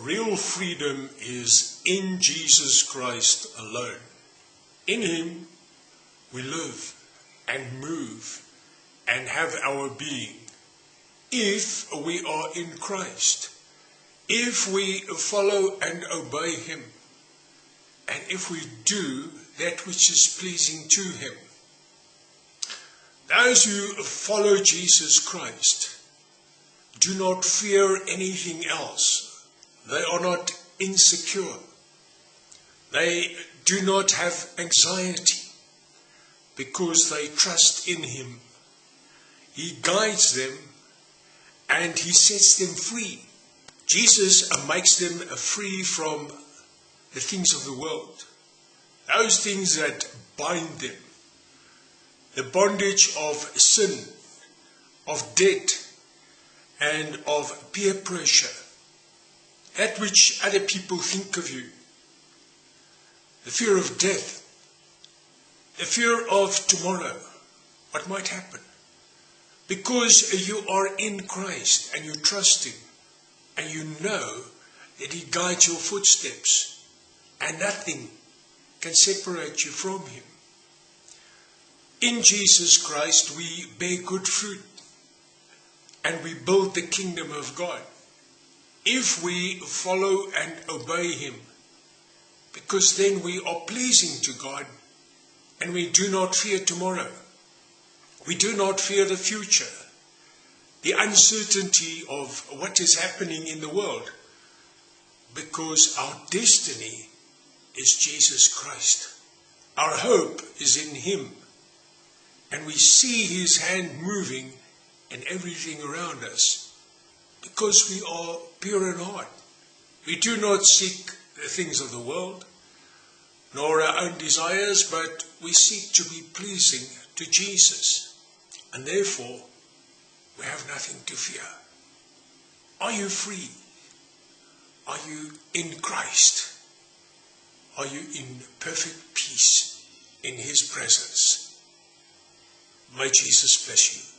Real freedom is in Jesus Christ alone. In Him we live and move and have our being. If we are in Christ, if we follow and obey Him, and if we do that which is pleasing to Him. Those who follow Jesus Christ do not fear anything else. They are not insecure. They do not have anxiety because they trust in Him. He guides them and He sets them free. Jesus makes them free from the things of the world, those things that bind them, the bondage of sin, of debt, and of peer pressure, that which other people think of you, the fear of death, the fear of tomorrow, what might happen. Because you are in Christ and you trust Him and you know that He guides your footsteps and nothing can separate you from Him. In Jesus Christ we bear good fruit and we build the kingdom of God. If we follow and obey Him, because then we are pleasing to God and we do not fear tomorrow. We do not fear the future, the uncertainty of what is happening in the world, because our destiny is Jesus Christ. Our hope is in Him, and we see His hand moving in everything around us because we are pure in heart. We do not seek the things of the world, nor our own desires, but we seek to be pleasing to Jesus. And therefore, we have nothing to fear. Are you free? Are you in Christ? Are you in perfect peace in His presence? May Jesus bless you.